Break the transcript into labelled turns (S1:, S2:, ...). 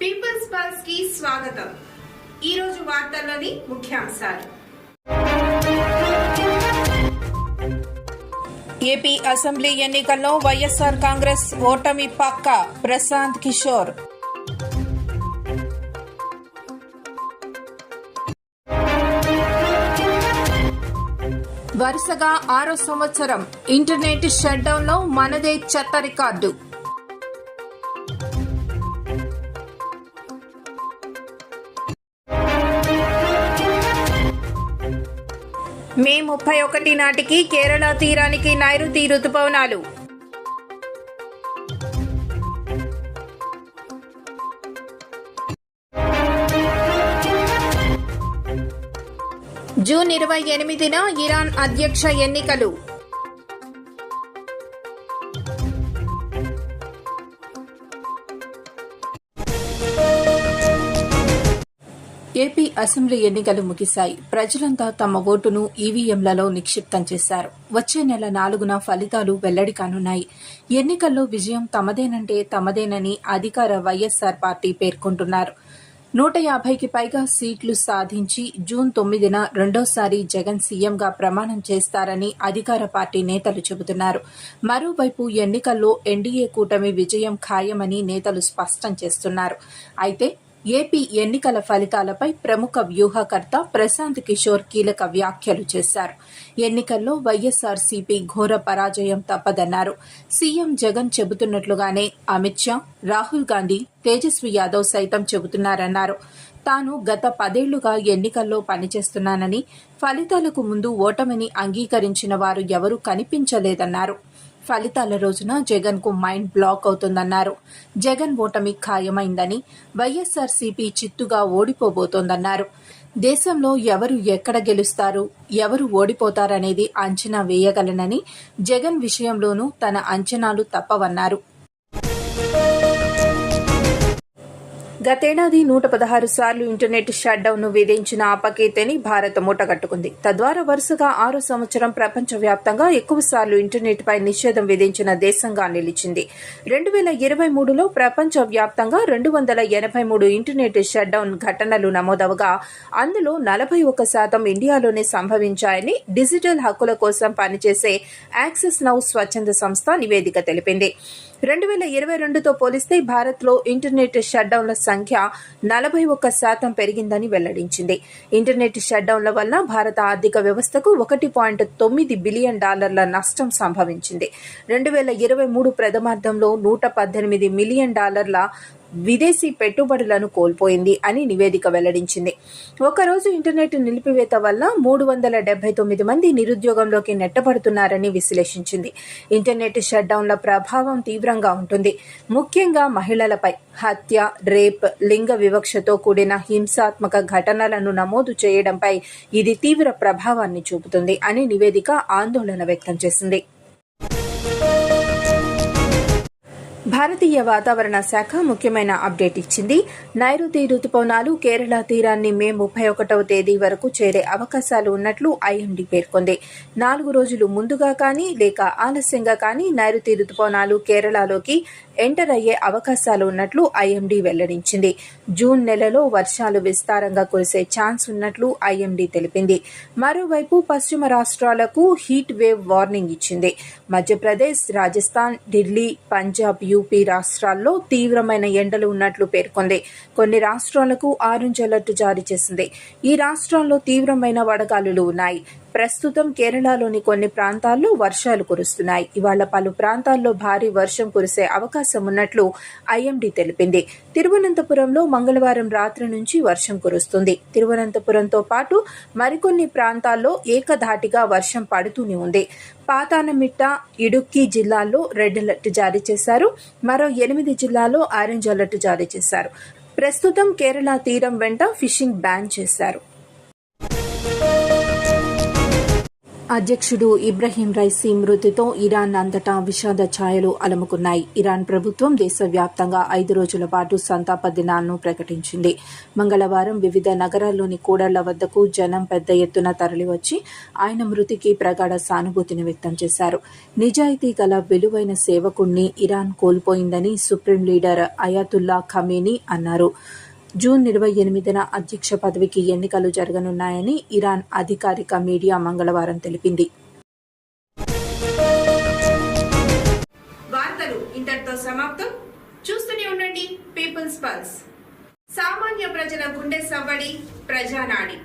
S1: Peoples పల్స్కి స్వాగతం. ఈ రోజు వార్తల్లోని ముఖ్యాంశాలు.
S2: ఏపీ అసెంబ్లీ ఎన్నికల్లో వైఎస్ఆర్ కాంగ్రెస్ ఓటమి పక్క ప్రశాంత్ కిషోర్. వరుసగా ఆరో సంవత్సరం ఇంటర్నెట్ షట్డౌన్లో మనదే చెత్త రికార్డు. మే ముప్పై ఒకటి నాటికి కేరళ తీరానికి నైరుతి రుతుపవనాలు. జూన్ ఇరవై ఎనిమిదిన ఇరాన్ అధ్యక్ష ఎన్నికలు. ఏపీ అసెంబ్లీ ఎన్నికలు ముగిశాయి. ప్రజలంతా తమ ఓటును ఈవీఎంలలో నిక్షిప్తం చేశారు. వచ్చే నెల నాలుగున ఫలితాలు వెల్లడి కానున్నాయి. ఎన్నికల్లో విజయం తమదేనంటే తమదేనని అధికార వైఎస్సార్ పార్టీ పేర్కొంటున్నారు. నూట యాభైకి పైగా సీట్లు సాధించి జూన్ తొమ్మిదిన రెండోసారి జగన్ సీఎంగా ప్రమాణం చేస్తారని అధికార పార్టీ నేతలు చెబుతున్నారు. మరోవైపు ఎన్నికల్లో ఎన్డీఏ కూటమి విజయం ఖాయమని నేతలు స్పష్టం చేస్తున్నారు. అయితే ఏపీ ఎన్నికల ఫలితాలపై ప్రముఖ వ్యూహకర్త ప్రశాంత్ కిషోర్ కీలక వ్యాఖ్యలు చేశారు. ఎన్నికల్లో వైఎస్ఆర్సీపీ ఘోర పరాజయం తప్పదన్నారు. సీఎం జగన్ చెబుతున్నట్లుగానే అమిత్ షా రాహుల్ గాంధీ తేజస్వి యాదవ్ సైతం చెబుతున్నారన్నారు. తాను గత పదేళ్ళుగా ఎన్నికల్లో పనిచేస్తున్నానని ఫలితాలకు ముందు ఓటమిని అంగీకరించిన వారు ఎవరూ కనిపించలేదన్నారు. ఫలితాల రోజున జగన్కు మైండ్ బ్లాక్ అవుతుందన్నారు. జగన్ ఓటమి ఖాయమైందని వైఎస్ఆర్సీపీ చిత్తుగా ఓడిపోబోతోందన్నారు. దేశంలో ఎవరు ఎక్కడ గెలుస్తారు ఎవరు ఓడిపోతారనేది అంచనా వేయగలనని జగన్ విషయంలోనూ తన అంచనాలు తప్పవన్నారు. గతేడాది నూట పదహారు సార్లు ఇంటర్నెట్ షట్డౌన్ను విధించిన ఆపకీర్తిని భారత్ మూటగట్టుకుంది. తద్వారా వరుసగా ఆరో సంవత్సరం ప్రపంచవ్యాప్తంగా ఎక్కువ సార్లు ఇంటర్నెట్పై నిషేధం విధించిన దేశంగా నిలిచింది. రెండు వేల ఇరవై మూడులో ప్రపంచవ్యాప్తంగా రెండు వందల ఎనభై మూడు ఇంటర్నెట్ షట్డౌన్ ఘటనలు నమోదవగా అందులో నలభై ఒక శాతం ఇండియాలోనే సంభవించాయని డిజిటల్ హక్కుల కోసం పనిచేసే యాక్సెస్ నౌ స్వచ్ఛంద సంస్థ నివేదిక తెలిపింది. రెండు వేల ఇరవై రెండుతో పోలిస్తే భారత్లో ఇంటర్నెట్ షట్డౌన్ల సంఖ్య నలభై ఒక్క శాతం పెరిగిందని వెల్లడించింది. ఇంటర్నెట్ షట్డౌన్ల వల్ల భారత ఆర్థిక వ్యవస్థకు ఒకటి పాయింట్ తొమ్మిది బిలియన్ డాలర్ల నష్టం సంభవించింది. రెండు వేల ఇరవై మూడు ప్రథమార్థంలో నూట పద్దెనిమిది మిలియన్ డాలర్ల విదేశీ పెట్టుబడులను కోల్పోయింది అని నివేదిక వెల్లడించింది. ఒకరోజు ఇంటర్నెట్ నిలిపివేత వల్ల మూడు వందల డెబ్బై తొమ్మిది మంది నిరుద్యోగంలోకి నెట్టబడుతున్నారని విశ్లేషించింది. ఇంటర్నెట్ షట్డౌన్ల ప్రభావం తీవ్రంగా ఉంటుంది. ముఖ్యంగా మహిళలపై హత్య రేప్ లింగ వివక్షతో కూడిన హింసాత్మక ఘటనలను నమోదు చేయడంపై ఇది తీవ్ర ప్రభావాన్ని చూపుతుంది అని నివేదిక ఆందోళన వ్యక్తం చేసింది. భారతీయ వాతావరణ శాఖ ముఖ్యమైన అప్డేట్ ఇచ్చింది. నైరుతి రుతుపవనాలు కేరళ తీరాన్ని మే ముప్పై ఒకటవ తేదీ వరకు చేరే అవకాశాలు ఉన్నట్లు ఐఎండీ పేర్కొంది. నాలుగు రోజులు ముందుగా కానీ లేక ఆలస్యంగా కానీ నైరుతి రుతుపవనాలు కేరళలోకి ఎంటర్ అయ్యే అవకాశాలు ఉన్నట్లు ఐఎండీ వెల్లడించింది. జూన్ నెలలో వర్షాలు విస్తారంగా కురిసే ఛాన్స్ ఉన్నట్లు ఐఎండీ తెలిపింది. మరోవైపు పశ్చిమ రాష్ట్రాలకు హీట్ వేవ్ వార్నింగ్ ఇచ్చింది. మధ్యప్రదేశ్ రాజస్థాన్ ఢిల్లీ పంజాబ్ యూ యూపీ రాష్ట్రాల్లో తీవ్రమైన ఎండలు ఉన్నట్లు పేర్కొంది. కొన్ని రాష్ట్రాలకు ఆరెంజ్ అలర్ట్ జారీ చేసింది. ఈ రాష్ట్రాల్లో తీవ్రమైన వడగాలులు ఉన్నాయి. ప్రస్తుతం కేరళలోని కొన్ని ప్రాంతాల్లో వర్షాలు కురుస్తున్నాయి. ఇవాళ పలు ప్రాంతాల్లో భారీ వర్షం కురిసే అవకాశం ఉన్నట్లు ఐఎండీ తెలిపింది. తిరువనంతపురంలో మంగళవారం రాత్రి నుంచి వర్షం కురుస్తుంది. తిరువనంతపురంతో పాటు మరికొన్ని ప్రాంతాల్లో ఏకధాటిగా వర్షం పడుతూనే ఉంది. పాతానమిట్ట ఇడుక్కి జిల్లాల్లో రెడ్ అలర్ట్ జారీ చేశారు. మరో ఎనిమిది జిల్లాల్లో ఆరెంజ్ అలర్ట్ జారీ చేశారు. ప్రస్తుతం కేరళ తీరం వెంట ఫిషింగ్ బ్యాన్ చేశారు. అధ్యక్షుడు ఇబ్రహీం రైసీ మృతితో ఇరాన్ అంతటా విషాద ఛాయలు అలముకున్నాయి. ఇరాన్ ప్రభుత్వం దేశవ్యాప్తంగా ఐదు రోజుల పాటు సంతాప దినాలను ప్రకటించింది. మంగళవారం వివిధ నగరాల్లోని కూడళ్ళ వద్దకు జనం పెద్ద ఎత్తున తరలివచ్చి ఆయన మృతికి ప్రగాఢ సానుభూతిని వ్యక్తం చేశారు. నిజాయితీ గల విలువైన సేవకుణ్ణి ఇరాన్ కోల్పోయిందని సుప్రీం లీడర్ అయాతుల్లా ఖమేని అన్నారు. జూన్ ఇరవై ఎనిమిదిన అధ్యక్ష పదవికి ఎన్నికలు జరగనున్నాయని ఇరాన్ అధికారిక మీడియా మంగళవారం తెలిపింది.
S1: వార్తలు ఇంతటితో సమాప్తం. చూస్తూనే ఉండండి పీపుల్స్ పల్స్. సామాన్య ప్రజల గుండె సవ్వడి ప్రజానాడి.